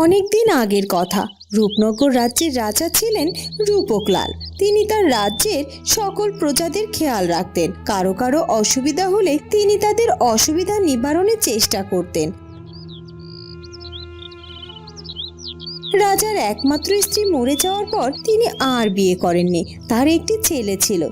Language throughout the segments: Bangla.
অনেক দিন আগের কথা। রূপনগর রাজ্যের রাজা ছিলেন রূপকলাল তিনি তার রাজ্যের সকল প্রজাদের খেয়াল রাখতেন। কারও কারও অসুবিধা হলে তিনি তাদের অসুবিধা নিবারণের চেষ্টা করতেন। রাজার একমাত্র স্ত্রী মরে যাওয়ার পর তিনি আর বিয়ে করেননি। তার একটি ছেলে ছিল,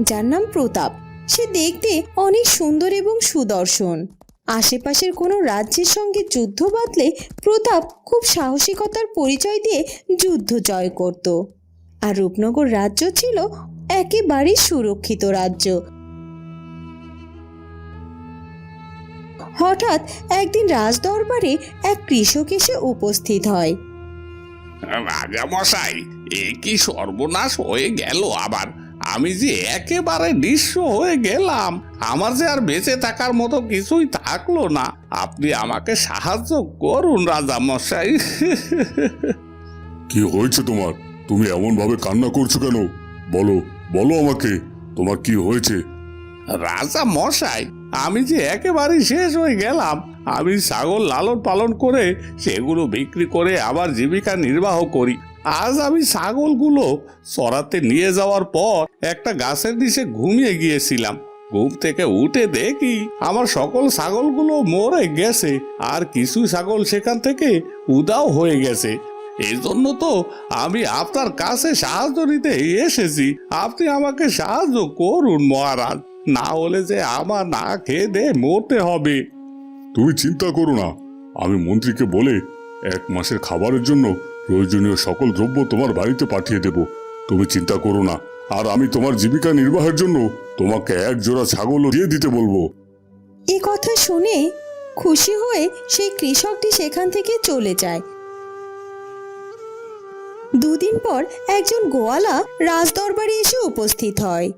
যার নাম প্রতাপ। সে দেখতে অনেক সুন্দর এবং সুদর্শন। আশেপাশের কোনো রাজ্যের সঙ্গে যুদ্ধ বাঁধলে প্রতাপ খুব সাহসিকতার পরিচয় দিয়ে যুদ্ধ জয় করত। আর রূপনগর রাজ্য ছিল একেবারেই সুরক্ষিত রাজ্য। হঠাৎ একদিন রাজদরবারে এক কৃষক এসে উপস্থিত হয়। রাজা মশাই এ কি সর্বনাশ হয়ে গেল আবার? আমি যে একেবারে নিঃস্ব হয়ে গেলাম আমার যে আর বেঁচে থাকার মতো কিছুই থাকল না। আপনি আমাকে সাহায্য করুন রাজা মশাই। কি হয়েছে তোমার? তুমি এমন ভাবে কান্না করছ কেন? বলো বলো আমাকে তোমার কি হয়েছে? রাজা মশাই আমি যে একেবারেই শেষ হয়ে গেলাম। আমি ছাগল লালন পালন করে সেগুলো বিক্রি করে আবার জীবিকা নির্বাহ করি। আজ আমি ছাগলগুলো চড়াতে নিয়ে যাওয়ার পর একটা গাছের নিচে ঘুমিয়ে গিয়েছিলাম। ঘুম থেকে উঠে দেখি আমার সকল ছাগলগুলো মরে গেছে, আর কিছু ছাগল সেখান থেকে উদাও হয়ে গেছে। এই জন্য তো আমি আপনার কাছে সাহায্য নিতে এসেছি। আপনি আমাকে সাহায্য করুন, মহারাজ। না হলে যে আমার না খেয়ে দে মরতে হবে। তুমি চিন্তা করো না। আমি মন্ত্রীকে বলে এক মাসের খাবারের জন্য প্রয়োজনীয় সকল দ্রব্য তোমার বাড়িতে পাঠিয়ে দেব। তুমি চিন্তা করো না। আর আমি তোমার জীবিকা নির্বাহের জন্য তোমাকে এক জোড়া ছাগলও দিয়ে দিতে বলব। এ কথা শুনে খুশি হয়ে সেই কৃষকটি সেখান থেকে চলে যায়। দুদিন পর একজন গোয়ালা রাজদরবারে এসে উপস্থিত হয়।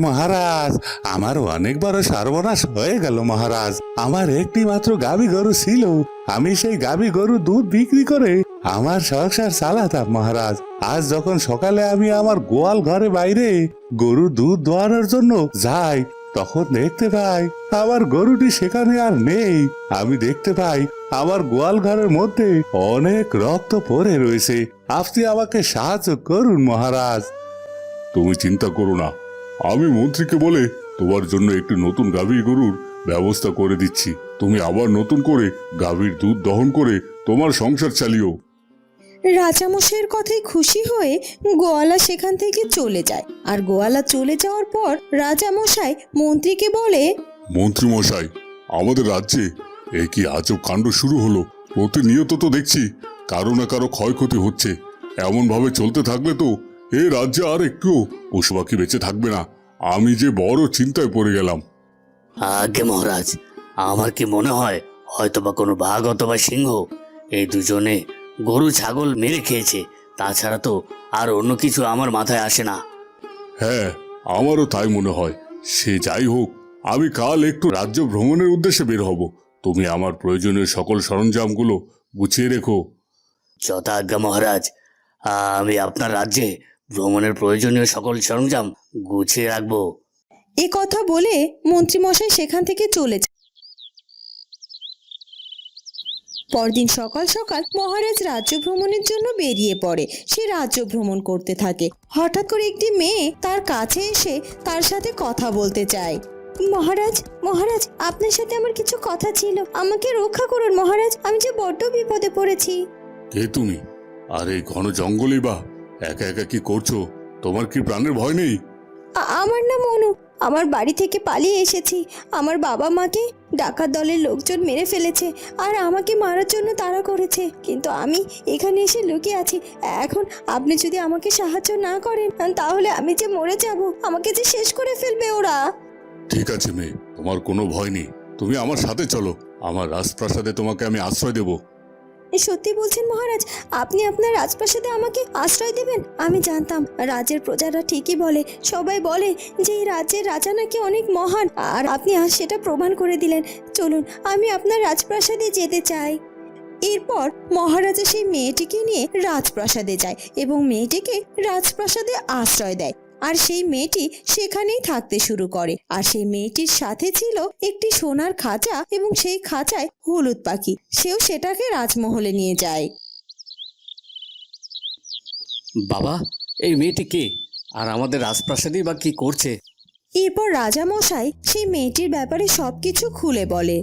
মহারাজ আমার অনেক বড় সর্বনাশ হয়ে গেল মহারাজ। আমার একটি মাত্র গাবি গরু ছিল। আমি সেই গাবি গরু দুধ বিক্রি করে আমার সংসার চালাতাম মহারাজ। আজ যখন সকালে আমি আমার গোয়াল ঘরে বাইরে গরু দুধ দোয়ানোর জন্য যাই, তখন দেখতে পাই আমার গরুটি সেখানে আর নেই। আমি দেখতে পাই আমার গোয়াল ঘরের মধ্যে অনেক রক্ত পড়ে রয়েছে। আপনি আমাকে সাহায্য করুন, মহারাজ। তুমি চিন্তা করো না। আমি মন্ত্রীকে বলে তোমার জন্য একটি নতুন গাভীর গরুর ব্যবস্থা করে দিচ্ছি। তুমি আবার নতুন করে গাভীর দুধ দহন করে তোমার সংসার চালিও। রাজামশাইয়ের কথায় খুশি হয়ে গোয়ালা সেখান থেকে চলে যায়। আর গোয়ালা চলে যাওয়ার পর রাজামশাই মন্ত্রীকে বলে মন্ত্রী মশাই আমাদের রাজ্যে এ কি আজব কাণ্ড শুরু হলো? প্রতিনিয়ত তো দেখছি কারও না কারও ক্ষয়ক্ষতি হচ্ছে। এমন ভাবে চলতে থাকলে তো এ রাজ্যে আর একটু পশু পাখি বেঁচে থাকবে না। আমি যে বড় চিন্তায় পড়ে গেলাম। আগে মহারাজ আমার কি মনে হয় হয়তোবা কোনো বাঘ অথবা সিংহ এই দুজনে গরু ছাগল মেরে খেয়েছে। তাছাড়া তো আর অন্য কিছু আমার মাথায় আসে না। হ্যাঁ আমারও তাই মনে হয়। সে যাই হোক আমি কাল একটু রাজ্য ভ্রমণের উদ্দেশ্যে বের হব। তুমি আমার প্রয়োজনীয় সকল সরঞ্জামগুলো গুছিয়ে রেখো। যথাজ্ঞা মহারাজ আমি আপনার রাজ্যে ভ্রমণের প্রয়োজনীয় সকল সরঞ্জাম গুছিয়ে রাখব। এ কথা বলে মন্ত্রীমশাই সেখান থেকে চলে যায় পরদিন সকাল সকাল মহারাজ রাজ্য ভ্রমণের জন্য বেরিয়ে পড়ে। সে রাজ্য ভ্রমণ করতে থাকে। হঠাৎ করে একটি মেয়ে তার কাছে এসে তার সাথে কথা বলতে চায়। মহারাজ মহারাজ আপনার সাথে আমার কিছু কথা ছিল। আমাকে রক্ষা করুন মহারাজ আমি যে বড্ড বিপদে পড়েছি। কে তুমি? আর এই ঘন জঙ্গলেই বা। একা একা কি করছ? তোমার কি প্রাণের ভয় নেই? আ- আমার নাম অনু। আমার বাড়ি থেকে পালিয়ে এসেছি। আমার বাবা মাকে ডাকাত দলের লোকজন মেরে ফেলেছে আর আমাকে মারার জন্য তাড়া করেছে। কিন্তু আমি এখানে এসে লুকিয়ে আছি। এখন আপনি যদি আমাকে সাহায্য না করেন, তাহলে আমি যে মরে যাব, আমাকে যে শেষ করে ফেলবে ওরা। ঠিক আছে মেয়ে, তোমার কোনো ভয় নেই। তুমি আমার সাথে চলো। আমার রাজপ্রাসাদে তোমাকে আমি আশ্রয় দেব। সত্যি বলছেন মহারাজ, আপনি আপনার রাজপ্রাসাদে আমাকে আশ্রয় দেবেন? আমি জানতাম রাজ্যের প্রজারা ঠিকই বলে, সবাই বলে যে এই রাজ্যের রাজা নাকি অনেক মহান। আর আপনি আজ সেটা প্রমাণ করে দিলেন। চলুন, আমি আপনার রাজপ্রাসাদে যেতে চাই। এরপর মহারাজা সেই মেয়েটিকে নিয়ে রাজপ্রাসাদে যায় এবং মেয়েটিকে রাজপ্রাসাদে আশ্রয় দেয়। আর সেই মেয়েটি সেখানেই থাকতে শুরু করে। আর সেই মেয়েটির সাথে ছিল একটি সোনার খাঁচা এবং সেই খাঁচায় হলুদ পাখি। সেও সেটাকে রাজমহলে নিয়ে যায়। বাবা এই মেয়েটি কে? আর আমাদের রাজপ্রাসাদেই বা কি করছে? এরপর রাজামশাই সেই মেয়েটির ব্যাপারে সবকিছু খুলে বলে।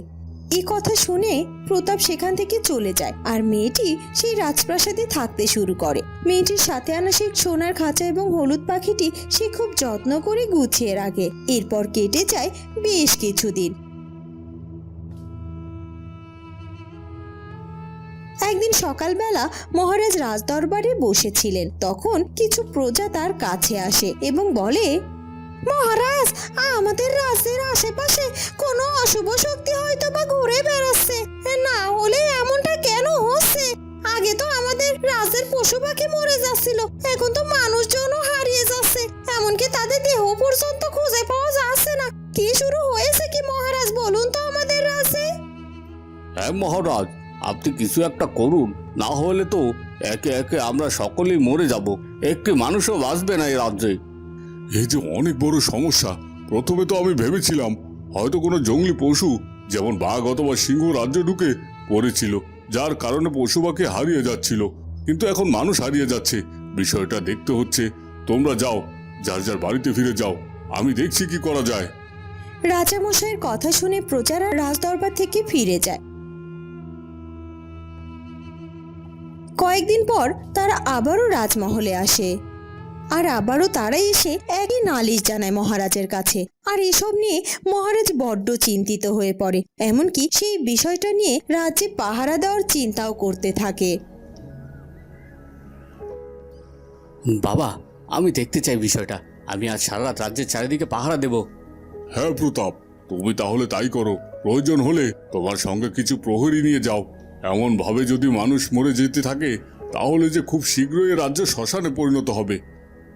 এই কথা শুনে প্রতাপ সেখান থেকে চলে যায় আর মেয়েটি সেই রাজপ্রাসাদে থাকতে শুরু করে। মেয়েটির সাথে আনা সেই সোনার খাঁচা এবং হলুদ পাখিটি সে খুব যত্ন করে গুছিয়ে রাখে। এরপর কেটে যায় বেশ কিছুদিন। একদিন সকালবেলা মহারাজ রাজদরবারে বসেছিলেন। তখন কিছু প্রজা তার কাছে আসে এবং বলে, মহারাজ, আমাদের রাজ্যের আশেপাশে কোনো অশুভ শক্তি হয়তো বা পশু পাখি মরে যাচ্ছিল। এখন তো মানুষজনও হারিয়ে যাচ্ছে। এমনকি তাদের দেহ পর্যন্ত খুঁজে পাওয়া যাচ্ছে না। কি শুরু হয়েছে কি মহারাজ বলুন তো আমাদের রাজ্যে? হ্যাঁ মহারাজ আপনি কিছু একটা করুন। না হলে তো একে একে আমরা সকলেই মরে যাব। একটি মানুষও বাঁচবে না এই রাজ্যে। এই যে অনেক বড় সমস্যা। প্রথমে তো আমি ভেবেছিলাম হয়তো কোনো জঙ্গলি পশু যেমন বাঘ অথবা সিংহ রাজ্যে ঢুকে পড়েছিল যার কারণে পশু পাখি হারিয়ে যাচ্ছিল। কিন্তু এখন মানুষ হারিয়ে যাচ্ছে। বিষয়টা দেখতে হচ্ছে, তোমরা যাও, যার যার বাড়িতে ফিরে যাও। আমি দেখছি কি করা যায়। রাজামশাইয়ের কথা শুনে প্রজারা রাজদরবার থেকে ফিরে যায়। কয়েকদিন পর তারা আবারও রাজমহলে আসে। আর আবারও তারা এসে একই নালিশ জানায় মহারাজের কাছে। আর এসব নিয়ে মহারাজ বড্ড চিন্তিত হয়ে পড়ে। এমনকি সেই বিষয়টা নিয়ে রাজ্যে পাহারা দেওয়ার চিন্তাও করতে থাকে। বাবা আমি দেখতে চাই বিষয়টা। আমি আজ সারা রাত রাজ্যের চারিদিকে পাহারা দেব। হ্যাঁ প্রতাপ তুমি তাহলে তাই করো। প্রয়োজন হলে তোমার সঙ্গে কিছু প্রহরী নিয়ে যাও। এমন ভাবে যদি মানুষ মরে যেতে থাকে তাহলে যে খুব শীঘ্রই রাজ্য শ্মশানে পরিণত হবে।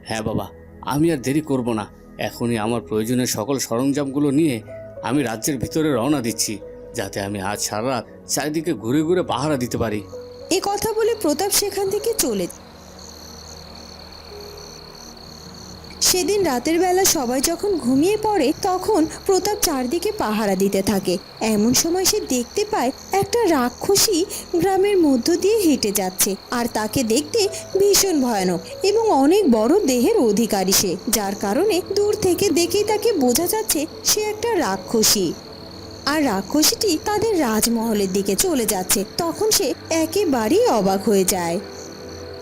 হ্যাঁ বাবা আমি আর দেরি করব না। এখনই আমার প্রয়োজনীয় সকল সরঞ্জামগুলো নিয়ে আমি রাজ্যের ভিতরে রওনা দিচ্ছি যাতে আমি আজ সারা রাত চারিদিকে ঘুরে ঘুরে পাহারা দিতে পারি। এ কথা বলে প্রতাপ সেখান থেকে চলে সেদিন রাতের বেলা সবাই যখন ঘুমিয়ে পড়ে, তখন প্রতাপ চারদিকে পাহারা দিতে থাকে। এমন সময় সে দেখতে পায় একটা রাক্ষসী গ্রামের মধ্য দিয়ে হেঁটে যাচ্ছে আর তাকে দেখতে ভীষণ ভয়ানক এবং অনেক বড় দেহের অধিকারী সে, যার কারণে দূর থেকে দেখেই তাকে বোঝা যাচ্ছে সে একটা রাক্ষসী। আর রাক্ষসীটি তাদের রাজমহলের দিকে চলে যাচ্ছে। তখন সে একেবারেই অবাক হয়ে যায়।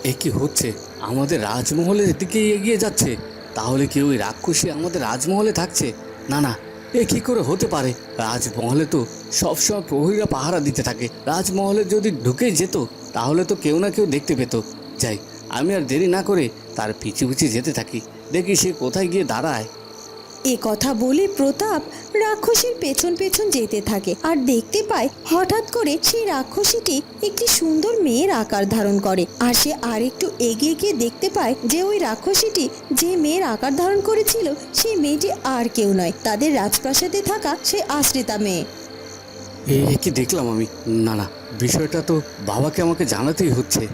এ কি হচ্ছে? আমাদের রাজমহলের দিকে এগিয়ে যাচ্ছে। তাহলে কি ওই রাক্ষসী আমাদের রাজমহলে থাকছে? না না, এ কী করে হতে পারে? রাজমহলে তো সবসময় প্রহরীরা পাহারা দিতে থাকে। রাজমহলে যদি ঢুকে যেত, তাহলে তো কেউ না কেউ দেখতে পেত। যাই, আমি আর দেরি না করে তার পিছু পিছু যেতে থাকি। দেখি সে কোথায় গিয়ে দাঁড়ায়। এ কথা বলে প্রতাপ রাক্ষসীর পেছন পেছন যেতে থাকে আর দেখতে পায় হঠাৎ করে সেই রাক্ষসীটি একটি সুন্দর মেয়ের আকার ধারণ করে। আর সে আর একটু এগিয়ে গিয়ে দেখতে পায় যে ওই রাক্ষসীটি যে মেয়ের আকার ধারণ করেছিল, সেই মেয়েটি আর কেউ নয়। তাদের রাজপ্রাসাদে থাকা সেই আশ্রিতা মেয়ে। এ কি দেখলাম আমি? না না, বিষয়টা তো বাবাকে আমাকে জানাতেই হচ্ছে।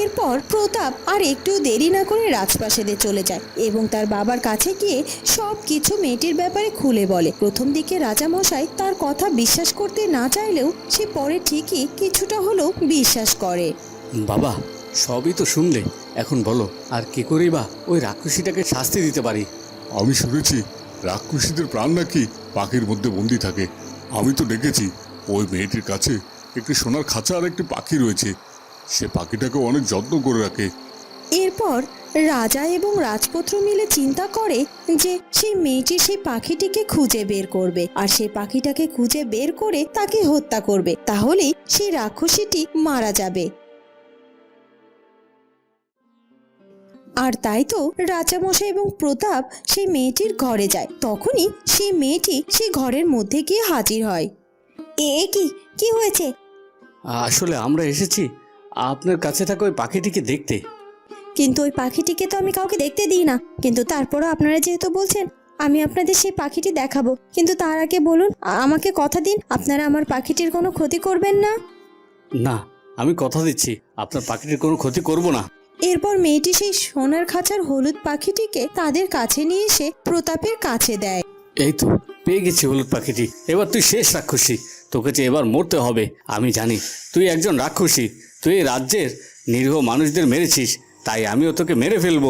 এরপর প্রতাপ আর একটু দেরি না করে রাজপ্রাসাদে চলে যায় এবং তার বাবার কাছে গিয়ে সব কিছু মেয়েটির ব্যাপারে খুলে বলে। প্রথম দিকে রাজামশাই তার কথা বিশ্বাস করতে না চাইলেও সে পরে ঠিকই কিছুটা হলেও বিশ্বাস করে। বাবা সবই তো শুনলে। এখন বলো আর কি করেই বা? ওই রাক্ষসীটাকে শাস্তি দিতে পারি। আমি শুনেছি রাক্ষসীদের প্রাণ নাকি পাখির মধ্যে বন্দি থাকে। আমি তো দেখেছি ওই মেয়েটির কাছে একটি সোনার খাঁচা আর একটি পাখি রয়েছে। সে পাখিটাকে অনেক যত্ন করে রাখে। এরপর রাজা এবং রাজপুত্র মিলে চিন্তা করে যে সেই মেয়েটি সেই পাখিটিকে খুঁজে বের করবে আর সেই পাখিটাকে খুঁজে বের করে তাকে হত্যা করবে। তাহলেই সেই রাক্ষসীটি মারা যাবে। আর তাই তো রাজামশাই এবং প্রতাপ সেই মেয়েটির ঘরে যায়। তখনই সেই মেয়েটি সেই ঘরের মধ্যে গিয়ে হাজির হয়। এ কি? কি হয়েছে? আসলে আমরা এসেছি। আপনার কাছে থাকা ওই পাখিটিকে দেখতে। কিন্তু ওই পাখিটিকে তো আমি কাউকে দেখতে দিই না। কিন্তু তারপরও আপনারা যেহেতু বলছেন আমি আপনাদের সেই পাখিটি দেখাবো। কিন্তু তার আগে বলুন আ- আমাকে কথা দিন আপনারা আমার পাখিটির কোনো ক্ষতি করবেন না? না আমি কথা দিচ্ছি আপনার পাখিটির কোনো ক্ষতি করব না। এরপর মেয়েটি সেই সোনার খাঁচার হলুদ পাখিটিকে তাদের কাছে নিয়ে এসে প্রতাপের কাছে দেয়। এই তো পেয়ে গেছি হলুদ পাখিটি। এবার তুই শেষ রাক্ষসী তোকে যে এবার মরতে হবে আমি জানি। তুই একজন রাক্ষসী তুই এই রাজ্যের নিরীহ মানুষদের মেরেছিস, তাই আমিও তোকে মেরে ফেলব।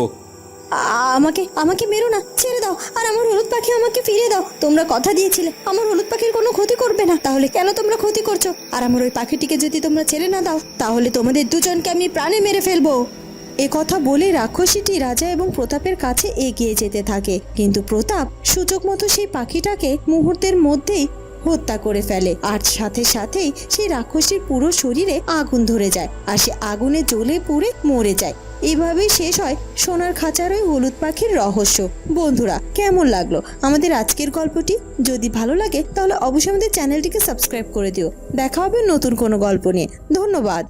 আমাকে আমাকে মেরো না, ছেড়ে দাও। আর আমার হলুদ পাখি আমাকে ফিরিয়ে দাও। তোমরা কথা দিয়েছিলে, আমার হলুদ পাখির কোনো ক্ষতি করবে না। তাহলে কেন তোমরা ক্ষতি করছ? আর আমার ওই পাখিটিকে যদি তোমরা ছেড়ে না দাও, তাহলে তোমাদের দুজনকে আমি প্রাণে মেরে ফেলব। এ কথা বলে রাক্ষসীটি রাজা এবং প্রতাপের কাছে এগিয়ে যেতে থাকে। কিন্তু প্রতাপ সুযোগ মতো সেই পাখিটাকে মুহূর্তের মধ্যেই হত্যা করে ফেলে। আর সাথে সাথেই সেই রাক্ষসীর পুরো শরীরে আগুন ধরে যায় আর সে আগুনে জ্বলে পুড়ে মরে যায়। এভাবেই শেষ হয় সোনার খাঁচার ওই হলুদ পাখির রহস্য। বন্ধুরা, কেমন লাগল? আমাদের আজকের গল্পটি? যদি ভালো লাগে, তাহলে অবশ্যই আমাদের চ্যানেলটিকে সাবস্ক্রাইব করে দিও। দেখা হবে নতুন কোনো গল্প নিয়ে। ধন্যবাদ।